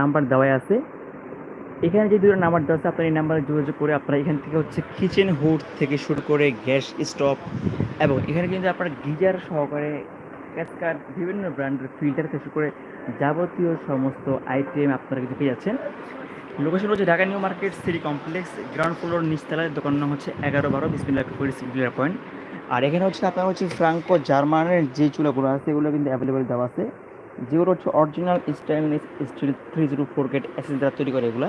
Number দেওয়াই আছে। এখানে যে দুটো নাম্বার দেওয়া আছে, আপনার এই নাম্বারে যোগাযোগ করে আপনারা এখান থেকে হচ্ছে কিচেন হুড থেকে শুরু করে গ্যাস স্টোভ এবং এখানে কিন্তু আপনার গিজার সহকারে ক্যাসকার বিভিন্ন ব্র্যান্ডের ফিল্টার থেকে শুরু করে যাবতীয় সমস্ত আইটেম আপনারা কিন্তু পেয়ে যাচ্ছেন। লোকেশন হচ্ছে Dhaka new market city complex ground floor নিচতলায়। দোকান নাম হচ্ছে এগারো বারো বিসমিল্লা পয়েন্ট। আর এখানে হচ্ছে আপনার হচ্ছে ফ্রাঙ্কো জার্মানের যে চুলাগুলো আছে, এগুলো কিন্তু অ্যাভেলেবেল দেওয়া আছে। যেগুলো হচ্ছে original stainless steel three zero four gate assess দ্বারা তৈরি করে এগুলো।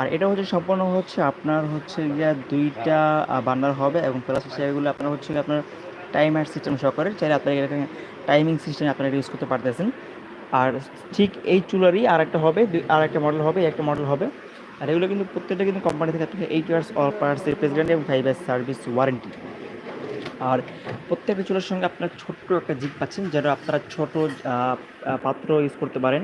আর এটা হচ্ছে সম্পূর্ণ হচ্ছে আপনার হচ্ছে গিয়া দুইটা বান্ডার হবে এবং প্লাস হচ্ছে এগুলো আপনার হচ্ছে আপনার টাইমার সিস্টেম সহকারে। চাইলে আপনার এখানে টাইমিং সিস্টেম আপনারা ইউজ করতে পারতেছেন। আর ঠিক এই চুলারই আর একটা হবে আর একটা মডেল হবে, একটা মডেল হবে। আর এগুলো কিন্তু প্রত্যেকটা কিন্তু কোম্পানি থেকে আপনাকে eight years all parts represent এবং ফাইভ ইয়ার্স সার্ভিস ওয়ারেন্টি আর প্রত্যেকটা চুলার সঙ্গে আপনার ছোট্ট একটা জিপ পাচ্ছেন যেটা আপনারা ছোট পাত্র ইউজ করতে পারেন।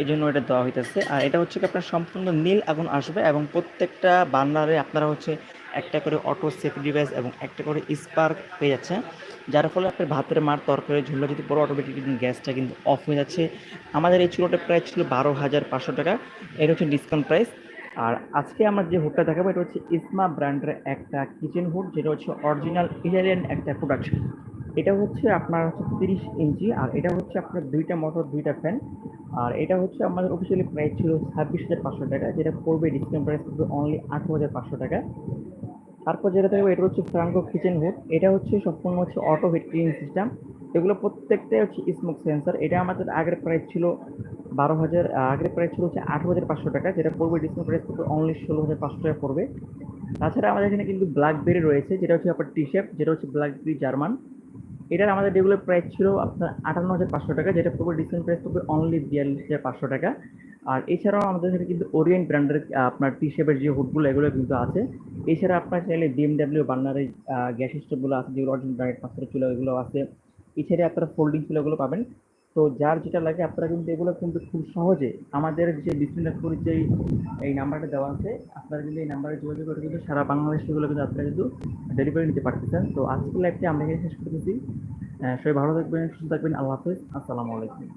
এই জন্য এটা দেওয়া হইতেছে। আর এটা হচ্ছে কি আপনার সম্পূর্ণ নীল আগুন আসবে এবং প্রত্যেকটা বার্নারে আপনারা হচ্ছে একটা করে অটো সেফটি ডিভাইস এবং একটা করে স্পার্ক পেয়ে যাচ্ছে, যার ফলে আপনার ভাতের মার তরকারি ঝুললে যদি পরে অটোমেটিক গ্যাসটা কিন্তু অফ হয়ে যাচ্ছে। আমাদের এই চুলোটার প্রাইস ছিল বারো হাজার পাঁচশো টাকা। এটা হচ্ছে ডিসকাউন্ট প্রাইস আর আজকে আমরা যে হুডটা দেখাবো, এটা হচ্ছে ইসমা ব্র্যান্ডের একটা কিচেন হুড যেটা হচ্ছে অরিজিনাল ইটালিয়ান একটা প্রোডাক্ট এটা হচ্ছে আপনার হচ্ছে তিরিশ ইঞ্চি, আর এটা হচ্ছে আপনার দুইটা মোটর দুইটা ফ্যান আর এটা হচ্ছে আমাদের অফিসিয়ালি প্রাইস ছিল ছাব্বিশ হাজার পাঁচশো টাকা, যেটা পড়বে ডিসকাউন্ট প্রাইস পড়বে অনলি আঠারো হাজার পাঁচশো টাকা। তারপর যেটা থাকবে এটা হচ্ছে ফ্রাঙ্কো কিচেন হুড এটা হচ্ছে সম্পূর্ণ হচ্ছে অটো হিট ক্লিনিং সিস্টেম এগুলো প্রত্যেকটাই হচ্ছে স্মোক সেন্সার এটা আমাদের আগের প্রাইস ছিল বারো হাজার আগের প্রাইস ছিল হচ্ছে আঠারো হাজার পাঁচশো টাকা, যেটা পড়বে ডিসকাউন্ট প্রাইস পড়বে অনলি ষোলো হাজার পাঁচশো টাকা পড়বে। তাছাড়া আমাদের এখানে কিন্তু ব্ল্যাকবেরি রয়েছে, যেটা হচ্ছে আপনার টি শেপ যেটা হচ্ছে ব্ল্যাকবেরি জার্মান এটার আমাদের রেগুলার প্রাইস ছিল আপনার আটান্ন হাজার পাঁচশো টাকা, যেটা পড়বে ডিসকাউন্ট প্রাইস পড়বে অনলি বিয়াল্লিশ হাজার পাঁচশো টাকা। আর এছাড়াও আমাদের এখানে কিন্তু ওরিয়েন্ট ব্র্যান্ডের আপনার টি শেপের যে হুডগুলো এগুলো কিন্তু আছে। এছাড়া আপনার চাইলে বিএমডাব্লিউ বার্নারের গ্যাস স্টোভগুলো আছে, যেগুলো অরিজিনাল ব্র্যান্ডের পাঁচশো চুলা এগুলো আছে। এছাড়া আপনারা ফোল্ডিং চুলাগুলো পাবেন। তো যার যেটা লাগে আপনারা কিন্তু এগুলো কিন্তু খুব সহজে আমাদের যে বিসমিল্লাহ যে এই নাম্বারটা দেওয়া আছে, আপনারা কিন্তু এই নাম্বারে যোগাযোগ করে কিন্তু সারা বাংলাদেশ এগুলো কিন্তু আপনারা কিন্তু ডেলিভারি নিতে পারতেছেন। তো আজকের লাইভটি আমরা এখানে শেষ করতেছি। সবাই ভালো থাকবেন, সুস্থ থাকবেন। আল্লাহ হাফেজ। আসসালামু আলাইকুম।